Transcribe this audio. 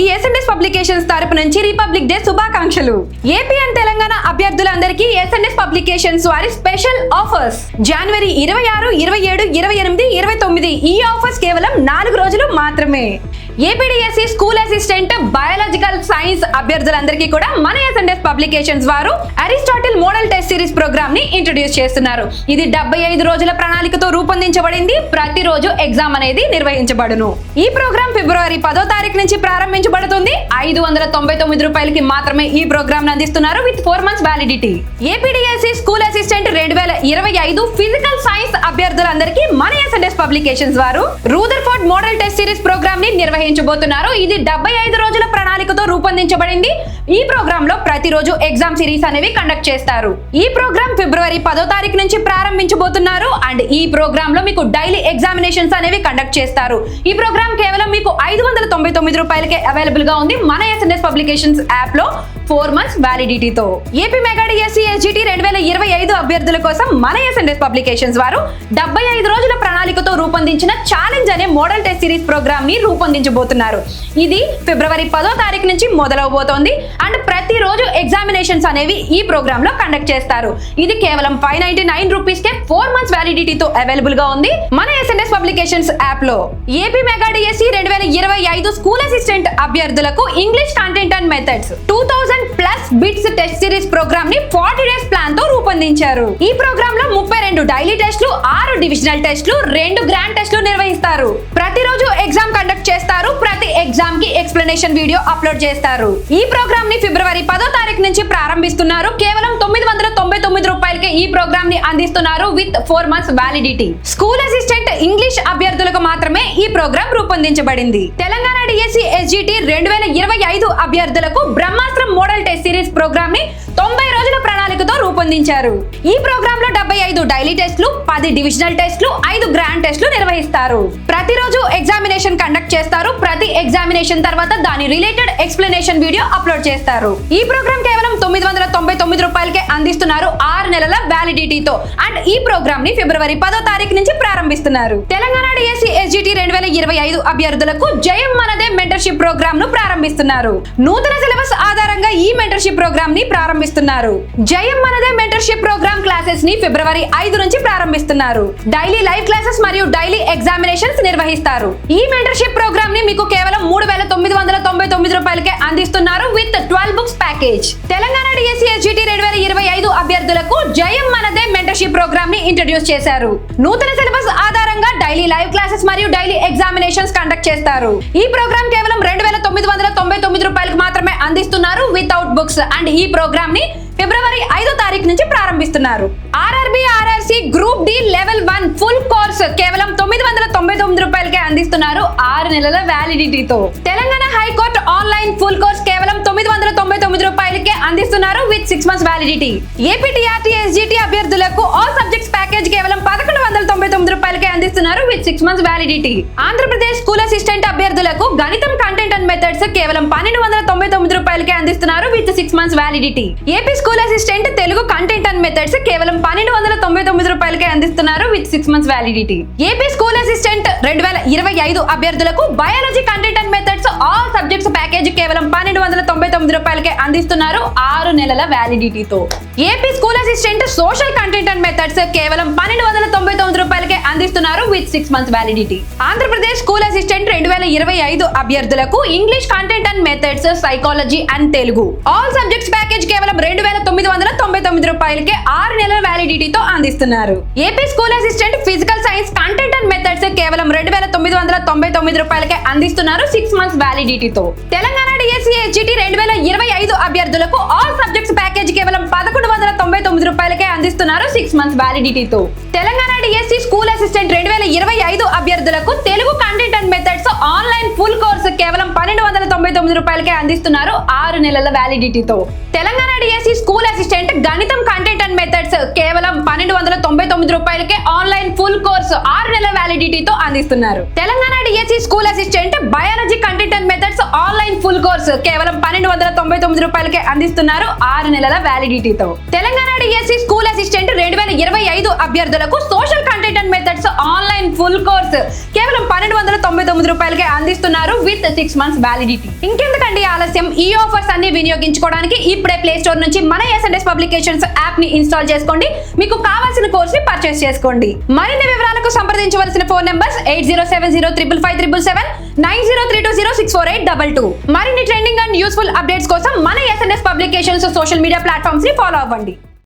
అందరికీ SNS publications తరపు నుంచి రిపబ్లిక్ డే శుభాకాంక్షలు. ఏపీ అండ్ తెలంగాణ అభ్యర్థులందరికీ ఎస్ఎన్ఎస్ పబ్లికేషన్స్ వారి స్పెషల్ ఆఫర్స్. జనవరి ఇరవై ఆరు ఇరవై ఏడు ఇరవై ఎనిమిది ఇరవై తొమ్మిది ఈ ఆఫర్స్ కేవలం నాలుగు రోజులు మాత్రమే. APDSC school assistant biological science అభ్యర్థులందరికీ కూడా మన ఎస్ఎండెస్ పబ్లికేషన్స్ వారు అరిస్టాటిల్ మోడల్ టెస్ట్ సిరీస్ ప్రోగ్రామ్ని ఇంట్రొడ్యూస్ చేస్తున్నారు. ఇది డెబ్బై ఐదు రోజుల ప్రణాళికతో రూపొందించబడింది. ప్రతిరోజు ఎగ్జామ్ అనేది నిర్వహించబడును. ఈ ప్రోగ్రామ్ ఫిబ్రవరి పదో తారీఖు నుంచి ప్రారంభించబడుతుంది. ఐదు వందల తొంభై తొమ్మిది రూపాయలకి మాత్రమే ఈ ప్రోగ్రామ్ అందిస్తున్నారు with four months validity APDSC school assistant రెండు వేల ఇరవై ఐదు ఫిజికల్ సైన్స్ అభ్యర్థులందరికీ మన ఎస్ఎండెస్ పబ్లికేషన్స్ వారు రూదర్ఫోర్డ్ మోడల్ టెస్ట్ సిరీస్ ప్రోగ్రామ్ని నిర్వహించబోతున్నారు. ఇది డెబ్బై ఐదు రోజుల ప్రణాళికతో రూపొందించబడింది. ఈ ప్రోగ్రామ్లో ప్రతిరోజు ఎగ్జామ్ సిరీస్ అనేవి కండక్ట్ చేస్తారు. ఈ ప్రోగ్రామ్ ఫిబ్రవరి పదో తారీఖు నుంచి ప్రారంభించబోతున్నారు. అండ్ ఈ ప్రోగ్రామ్లో మీకు డైలీ ఎగ్జామినేషన్స్ అనేవి కండక్ట్ చేస్తారు. ఈ ప్రోగ్రామ్ కేవలం మీకు ఐదు వందల తొంభై తొమ్మిది రూపాయలకే అవైలబుల్గా ఉంది. మన ఎస్ఎన్ఎస్ పబ్లికేషన్స్ యాప్లో four months వ్యాలిడిటీతో AP mega D SC SGT రెండు వేల ఇరవై ఐదు అభ్యర్థుల కోసం మన ఎస్ఎన్ఎస్ పబ్లికేషన్స్ వారు డెబ్బై ఐదు రోజుల ప్రణాళికతో రూపొందించిన ఛాలెంజ్ అనే మోడల్ టెస్ట్ సిరీస్ ప్రోగ్రామ్ని రూపొందించబోతున్నారు. ఇది ఫిబ్రవరి పదో తారీఖు నుంచి మొదలవబోతోంది అండ్ ప్రతిరోజు ఎగ్జామినేషన్స్ అనేవి ఈ ప్రోగ్రామ్లో కండక్ట్ చేస్తారు. ఇది కేవలం ఫైవ్ నైన్టీ నైన్ రూపీస్ కే ఫోర్ మంత్స్ వ్యాలిడిటీతో అవైలబుల్గా ఉంది మన ఎస్ఎన్ఎస్ పబ్లికేషన్స్ యాప్లో. ఏపీ మెగాడి ఎస్సీ రెండు వేల ఇరవై ఐదు స్కూల్ అసిస్టెంట్ అభ్యర్థులకు English content and methods two thousand plus bits test series ప్రోగ్రామ్ని ఫార్టీ డేస్ ప్లాన్తో రూపొందించారు. ఈ ప్రోగ్రామ్లో ముప్పై రెండు డైలీ టెస్ట్లు ఆరు డివిజనల్ టెస్ట్లు రెండు గ్రాండ్ టెస్ట్లు నిర్వహిస్తారు. ప్రతిరోజు ఎగ్జామ్ కండక్ట్ చేస్తారు ప్రతి ఎగ్జామ్కి ఎక్స్ప్లెనేషన్ వీడియో అప్లోడ్ చేస్తారు. ఈ ప్రోగ్రామ్ని ఫిబ్రవరి పదో తారీఖు నుంచి ప్రారంభిస్తున్నారు. కేవలం తొమ్మిది వందల తొంభై తొమ్మిది రూపాయలకే ఈ ప్రోగ్రామ్ని అందిస్తున్నారు with four months validity school assistant English అభ్యర్థులకు మాత్రమే ఈ ప్రోగ్రామ్ రూపొందించబడింది. తెలంగాణ ఎస్జిటి రెండు వేల ఇరవై ఐదు అభ్యర్థులకు బ్రహ్మాస్త్రం మోడల్ టెస్ట్ సిరీస్ ప్రోగ్రామ్ని తొంభై రోజుల ప్రణాళికతో రూపొందించారు. ఈ ప్రోగ్రామ్లో డెబ్బై ఐదు డైలీ టెస్ట్లు పది డివిజనల్ టెస్ట్లు ఐదు గ్రాండ్ టెస్ట్లు నిర్వహిస్తారు. ప్రతిరోజు ఎగ్జామినేషన్ కండక్ట్ చేస్తారు. ప్రతి ఎగ్జామినేషన్ తర్వాత దాని రిలేటెడ్ ఎక్స్ప్లెనేషన్ వీడియో అప్లోడ్ చేస్తారు. ఈ ప్రోగ్రామ్ కేవలం తొమ్మిది వందల తొంభై తొమ్మిది రూపాయలకే అందిస్తున్నారు ఆరు నెలల వ్యాలిడిటీతో అండ్ ఈ ప్రోగ్రామ్ని ఫిబ్రవరి పదో తారీఖు నుంచి ప్రారంభిస్తున్నారు. తెలంగాణ డిఎస్సి ఎస్జిటి రెండు వేల ఇరవై ఐదు అభ్యర్థులకు జయం మనదే మెంటర్షిప్ ప్రోగ్రామ్ను ప్రారంభిస్తున్నారు. నూతన సిలబస్ ఆధారంగా ఈ మెంటర్షిప్ ప్రోగ్రామ్ని ప్రారంభిస్తున్నారు. జయం మనదే మెంటర్షిప్ ప్రోగ్రామ్ క్లాసెస్ని ఫిబ్రవరి ఐదు నుంచి ప్రారంభిస్తున్నారు. డైలీ లైవ్ క్లాసెస్ మరియు డైలీ ఎగ్జామినేషన్స్ నిర్వహిస్తారు. ఈ మెంటర్షిప్ ప్రోగ్రామ్ని మీకు కేవలం మూడు వేల తొమ్మిది వందల తొంభై తొమ్మిది రూపాయలకే అందిస్తున్నారు with twelve books package Telangana DSC SGT రెండు వేల ఇరవై ఐదు అభ్యర్థులకు జయం మనదే మెంటర్షిప్ ప్రోగ్రామ్ని ఇంట్రడ్యూస్ చేశారు. నూతన సిలబస్ ఆధారంగా డైలీ లైవ్ క్లాసెస్ మరియు డైలీ ఎగ్జామినేషన్స్ కండక్ట్ చేస్తారు. ఈ ప్రోగ్రామ్ కేవలం రెండు వేల తొమ్మిది వందల తొంభై తొమ్మిది రూపాయలకు మాత్రమే అందిస్తున్నారు వితౌట్ బుక్స్ అండ్ ఈ ప్రోగ్రామ్ని ఫిబ్రవరి ఐదో తారీఖు నుంచి ప్రారంభిస్తున్నారు. RRB RRC group D level one full course కేవలం తొమ్మిది వందల తొంభై తొమ్మిది రూపాయలకే అందిస్తున్నారు ఆరు నెలల వ్యాలిడిటీతో Telangana high court online full course కేవలం అందిస్తున్నారు with six months validity APTRT SGT అభ్యర్థులకు ఆల్ సబ్జెక్ట్స్ ప్యాకేజ్ కేవలం పదకొండు వందల తొంభై తొమ్మిది రూపాయలకే అందిస్తున్నారు with six months validity Andhra Pradesh school assistant అభ్యర్థులకు గణితం కంటెంట్ అండ్ మెథడ్స్ కేవలం పన్నెండు వందల తొంభై తొమ్మిది రూపాయలకే అందిస్తున్నారు with six months validity. AP school assistant Telugu content and methods కేవలం పన్నెండు వందల తొంభై తొమ్మిది రూపాయలకే అందిస్తున్నారు with six months validity. AP school assistant రెండు వేల ఇరవై ఐదు అభ్యర్థులకు biology content and methods all subjects package కేవలం పన్నెండు వందల తొంభై తొమ్మిది రూపాయలకే అందిస్తున్నారు ఆరు నెలల వ్యాలిడిటీతో. AP school assistant social content and methods కేవలం పన్నెండు వందల తొంభై తొమ్మిది రూపాయలకే అందిస్తున్నారు with six months validity. Andhra Pradesh school assistant రెండు వేల ఇరవై ఐదు అభ్యర్థులకు English content and methods psychology and Telugu. All subjects package కేవలం రెండు వేల తొమ్మిది వందల తొంభై తొమ్మిది రూపాయలకే ఆరు నెలల వ్యాలిడిటీతో అందిస్తున్నారు. AP school assistant physical science content and methods కేవలం రెండు వేల తొమ్మిది వందల తొంభై తొమ్మిది రూపాయలకే అందిస్తున్నారు సిక్స్ మంత్స్ వ్యాలిడిటీతో తెలంగాణ డిఎస్సీ హెచ్జిటి రెండు వేల ఇరవై ఐదు అభ్యర్థులకు ఆల్ సబ్జెక్ట్స్ ప్యాకేజ్ కేవలం పదకొండు వందల తొంభై తొమ్మిది రూపాయలకే అందిస్తున్నారు సిక్స్ మంత్స్ వ్యాలిడిటీతో తెలంగాణ డిఎస్సీ స్కూల్ అసిస్టెంట్ రెండు వేల ఇరవై ఐదు అభ్యర్థులకు Telugu content and methods online full course కేవలం పన్నెండు వందల తొంభై తొమ్మిది రూపాయలకే అందిస్తున్నారు ఆరు నెలల వ్యాలిడిటీతో. తెలంగాణ డిఎస్సి స్కూల్ అసిస్టెంట్ గణితం కంటెంట్ అండ్ మెథడ్స్ కేవలం పన్నెండు వందల తొంభై తొమ్మిది రూపాయలకే ఆన్లైన్ ఫుల్ కోర్స్ ఆరు నెలల వ్యాలిడిటీతో అందిస్తున్నారు. Telangana DSC school assistant biology content and methods online full course కేవలం పన్నెండు వందల తొంభై తొమ్మిది రూపాయలకే అందిస్తున్నారు ఆరు నెలల వ్యాలిడిటీతో. తెలంగాణ డిఎస్సి స్కూల్ అసిస్టెంట్ రెండు వేల ఇరవై ఐదు అభ్యర్థులకు social content and methods online full course కేవలం పన్నెండు వందల తొంభై తొమ్మిది రూపాయలకే అందిస్తున్నారు విత్ సిక్స్ మంత్స్ వ్యాలిడిటీ ఇంకెందుకండి ఆలస్యం? ఈ ఆఫర్స్ అన్ని వినియోగించుకోవడానికి ఇప్పుడే ప్లే స్టోర్ నుంచి మన ఎస్ఎన్ఎస్ పబ్లికేషన్స్ యాప్ని ఇన్స్టాల్ చేసుకోండి. మీకు కావాల్సిన కోర్స్ని పర్చేస్ చేసుకోండి. మరిన్ని వివరాలకు సంప్రదించవలసిన phone numbers eight zero seven zero triple five triple seven nine zero three two zero six four eight double two. మరిన్ని ట్రెండింగ్ అండ్ యూస్ఫుల్ అప్డేట్స్ కోసం మన ఎస్ఎన్ఎస్ పబ్లికేషన్స్ సోషల్ మీడియా ప్లాట్ఫామ్స్ని ఫాలో అవ్వండి.